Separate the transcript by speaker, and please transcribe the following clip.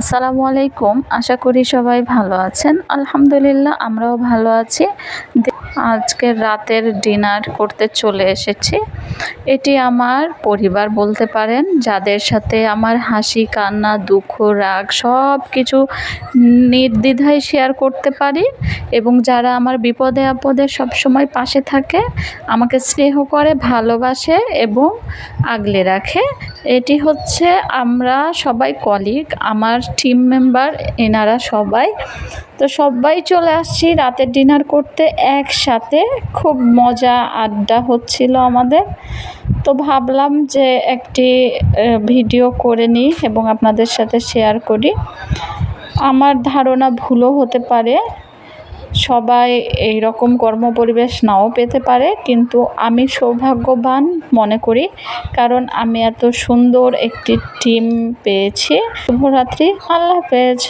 Speaker 1: আসসালামু আলাইকুম। আশা করি সবাই ভালো আছেন। আলহামদুলিল্লাহ, আমরাও ভালো আছি। আজকে রাতের ডিনার করতে চলে এসেছি। এটি আমার পরিবার বলতে পারেন, যাদের সাথে আমার হাসি, কান্না, দুঃখ, রাগ সব কিছু নির্দ্বিধায় শেয়ার করতে পারি এবং যারা আমার বিপদে আপদে সবসময় পাশে থাকে, আমাকে স্নেহ করে, ভালোবাসে এবং আগলে রাখে। এটি হচ্ছে আমরা সবাই কলিগ, আমার টিম মেম্বার এনারা সবাই। তো সবাই চলে আসছি রাতের ডিনার করতে একসাথে। খুব মজা আড্ডা হচ্ছিল আমাদের। তো ভাবলাম যে একটি ভিডিও করে নিই এবং আপনাদের সাথে শেয়ার করি। আমার ধারণা ভুলও হতে পারে। সবাই এই রকম কর্মপরিবেশ নাও পেতে পারে, কিন্তু আমি সৌভাগ্যবান মনে করি, কারণ আমি এত সুন্দর একটি টিম পেয়েছি। শুভরাত্রি, আল্লাহ হাফেজ।